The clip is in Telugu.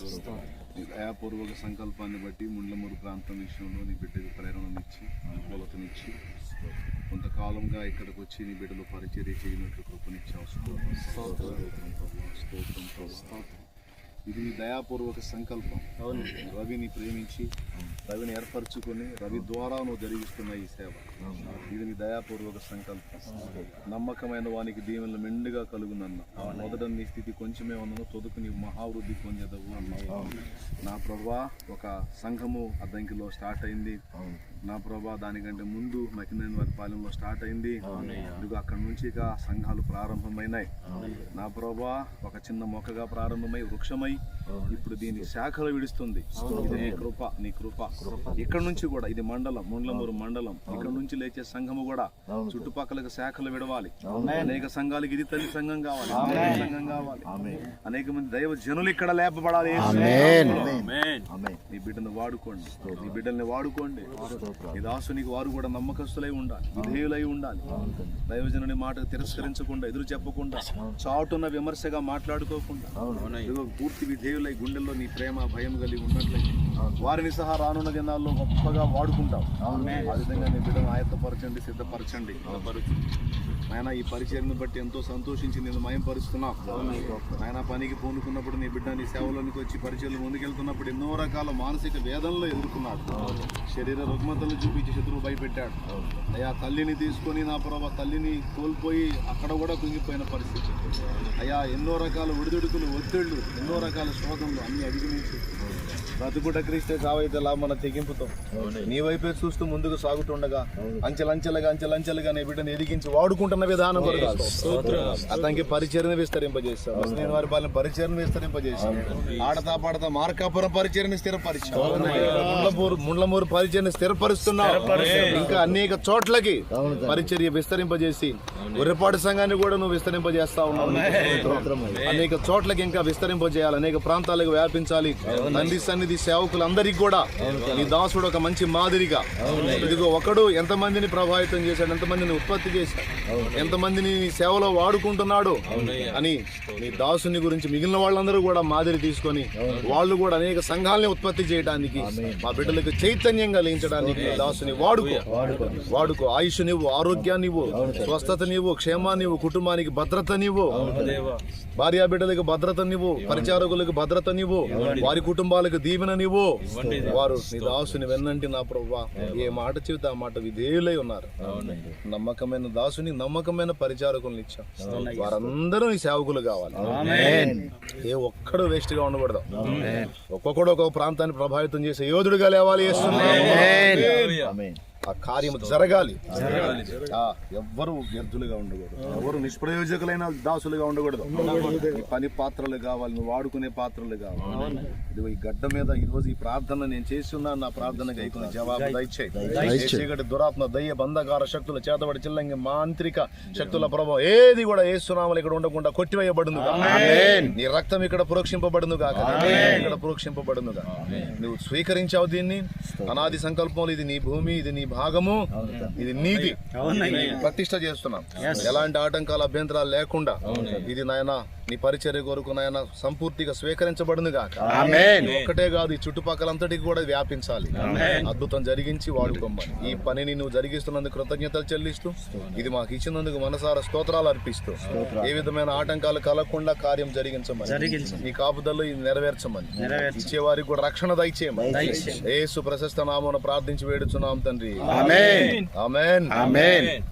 దయాపూర్వక సంకల్పాన్ని బట్టి ముండ్లమూరు ప్రాంతం విషయంలో నీ బిడ్డకు ప్రేరణనిచ్చి అనుకూలతనిచ్చి కొంతకాలంగా ఇక్కడికి వచ్చి నీ బిడ్డలు పరిచర్య చేయనట్లు కృపనిచ్చావు స్తోత్రం. ఇది నీ దయాపూర్వక సంకల్పం. రవిని ప్రేమించి రవిని ఏర్పరచుకొని రవి ద్వారా నువ్వు జరిగిస్తున్న ఈ సేవ. ఇది నీ దయాపూర్వక సంకల్పం. నమ్మకమైన వానికి దీవెనలు మెండుగా కలుగునన్న. మొదట నీ స్థితి కొంచెమే ఉన్నను తొదుకు నీవు మహావృద్ధి పొందేదవు. అన్నావు నా ప్రభా ఒక సంఘము అద్దంకిలో స్టార్ట్ అయింది. నా ప్రభా దానికంటే ముందు మకినేని వారి పాలెంలో స్టార్ట్ అయింది. ఇదిగో అక్కడ నుంచి ఇక సంఘాలు ప్రారంభమైనాయి. నా ప్రభా ఒక చిన్న మొక్కగా ప్రారంభమై వృక్షమై ఇప్పుడు దీని శాఖలు విడుస్తుంది. ఇది నీ కృప నీ కృప. ఇక్కడ నుంచి కూడా ఇది మండలం ముండ్లమూరు మండలం. ఇక్కడ నుంచి లేచే సంఘము కూడా చుట్టుపక్కల శాఖలు విడవాలి. అనేక సంఘాలకు ఇది తల్లి సంఘం కావాలి. సంఘం కావాలి. అనేక మంది దైవ జనులు ఇక్కడ లేపబడాలి. నీ బిడ్డను వాడుకోండి. నీ బిడ్డల్ని వాడుకోండి. నీ దాసునికి వారు కూడా నమ్మకస్తులై ఉండాలి. విధేయులై ఉండాలి. దైవజనుని మాట తిరస్కరించకుండా ఎదురు చెప్పకుండా చాటున్న విమర్శగా మాట్లాడుకోకుండా పూర్తి విధేయులై గుండెల్లో నీ ప్రేమ భయం కలిగి ఉన్నట్లయితే వారిని సహా రానున్న దినాల్లో గొప్పగా వాడుకుంటాం ఆ విధంగా నీ బిడ్డను ఆయత్తపరచండి సిద్ధపరచండి. ఆయన ఈ పరిచయను బట్టి ఎంతో సంతోషించి నేను మయంపరుస్తున్నాం ఆయన పనికి పూనుకున్నప్పుడు నీ బిడ్డ నీ సేవలోనికి వచ్చి పరిచయలు ముందుకెళ్తున్నప్పుడు ఎన్నో రకాల మానసిక వేదనలు ఎదుర్కొన్నాడు. శరీర రుగ్మతలు చూపించి శత్రువు భయపెట్టాడు. అయ్యా తల్లిని తీసుకొని నా ప్రభా తల్లిని కోల్పోయి అక్కడ కూడా కుంగిపోయిన పరిస్థితి. అయ్యా ఎన్నో రకాల ఒడిదుడుకులు ఒత్తిళ్ళు ఎన్నో రకాల శోధనలు అన్ని అధిగమించి బ్రతుకుట క్రీస్తే సావైతే మన తెగింపుతో. నీ వైపే చూస్తూ ముందుకు సాగుతుండగా అంచెలంచెలుగా అంచెలంచెలుగా నీ బిడ్డను ఎదిగించి వాడుకుంటున్న. విధానం కొరకు అతనికి పరిచరణ విస్తరింపజేస్తాను నేను వారి పాలన పరిచరణ విస్తరింపజేశాను ఆడతా పాడతా మార్కాపురం పరిచరణ స్థిరపరిచాను ముండ్లమూరు ముండ్లమూరు పరిచరణ స్థిరపరుస్తున్నావు ఇంకా అనేక చోట్లకి పరిచర్య విస్తరింపజేసి ఉర్రపాటు సంఘాన్ని కూడా నువ్వు విస్తరింపజేస్తా ఉన్నావు. అనేక చోట్లకి ఇంకా విస్తరింపజేయాలి అనేక ప్రాంతాలకు వ్యాపించాలి. తండ్రి సన్నిధి సేవకులందరికీ కూడా నీ దాసుడు ఒక మంచి మాదిరిగా ఇదిగో ఒకడు ఎంతమందిని ప్రభావితం చేశాడు ఎంతమందిని ఉత్పత్తి చేశాడు. ఎంతమందిని నీ సేవలో వాడుకుంటున్నాడు అని నీ దాసుని గురించి మిగిలిన వాళ్ళందరూ కూడా మాదిరి తీసుకొని వాళ్ళు కూడా అనేక సంఘాలని ఉత్పత్తి చేయడానికి మా బిడ్డలకు చైతన్యం కలిగించడానికి నీ దాసుని వాడుకో. వాడుకో. ఆయుష్ నీవు ఆరోగ్యాన్ని ఇవ్వు స్వస్థత నీవు క్షేమాన్ని ఇవ్వు కుటుంబానికి భద్రత నీవు భార్యా బిడ్డలకు భద్రత నీవు పరిచారకులకు భద్రత నీవు వారి కుటుంబాలకు దీవెన నీవు వారు నీ దాసుని వెన్నంటి నా ప్రభా ఏ మాట చెబితే ఆ మాట విధేయులై ఉన్నారు. నమ్మకమైన దాసుని నమ్మకమైన పరిచారకులను ఇచ్చాం. వారందరూ నీ సేవకులు కావాలి. ఏ ఒక్కడు వేస్ట్గా ఉండకూడదు ఒక్కొక్కడు ఒక్కొక్క ప్రాంతాన్ని ప్రభావితం చేసే యోధుడుగా లేవాలి ఆ కార్యము జరగాలి. ఆ, ఎవ్వరు వ్యర్థులుగా ఉండకూడదు. ఎవరు నిష్ప్రయోజకులైన దాసులుగా ఉండకూడదు. పని పాత్రలు కావాలి నువ్వు వాడుకునే పాత్రలు కావాలి. ఇది ఈ గడ్డ మీద ఈ రోజు ఈ ప్రార్థన నేను చేస్తున్నాను నా ప్రార్థన గైకున్న జవాబు దయచేయి. దురాత్మ దయ్య బంధకార శక్తుల చేతబడి చిల్లంగి మాంత్రిక శక్తుల ప్రభావం ఏది కూడా ఏసునామలు ఇక్కడ ఉండకుండా కొట్టివేయబడును నీ రక్తం ఇక్కడ ప్రోక్షింపబడును కాక ఇక్కడ ప్రోక్షింపబడును నువ్వు స్వీకరించావు దీన్ని. అనాది సంకల్పంలో ఇది నీ భూమి ఇది నీ భాగము. ఇది నీది ఇది ప్రతిష్ట చేస్తున్నాం. ఎలాంటి ఆటంకాల అభ్యంతరాలు లేకుండా ఇది నాయన నీ పరిచర్య కొరకు నాయన సంపూర్తిగా స్వీకరించబడును గాక. ఇది ఒక్కటే కాదు ఈ చుట్టుపక్కలంతటికి కూడా వ్యాపించాలి. అద్భుతం జరిగించి వాడుకోమని ఈ పనిని నువ్వు జరిగిస్తున్నందుకు కృతజ్ఞతలు చెల్లిస్తూ ఇది మాకు ఇచ్చినందుకు మనసార స్తోత్రాలు అర్పిస్తూ ఏ విధమైన ఆటంకాలు కలగకుండా కార్యం జరిగించమని. నీ కాపుదల్లో ఇది నెరవేర్చమని. ఇచ్చేవారికి కూడా రక్షణ దయచేయమని. యేసు ప్రశస్త నామమున ప్రార్థించి వేడుచున్నాం తండ్రి. Amen. Amen. Amen.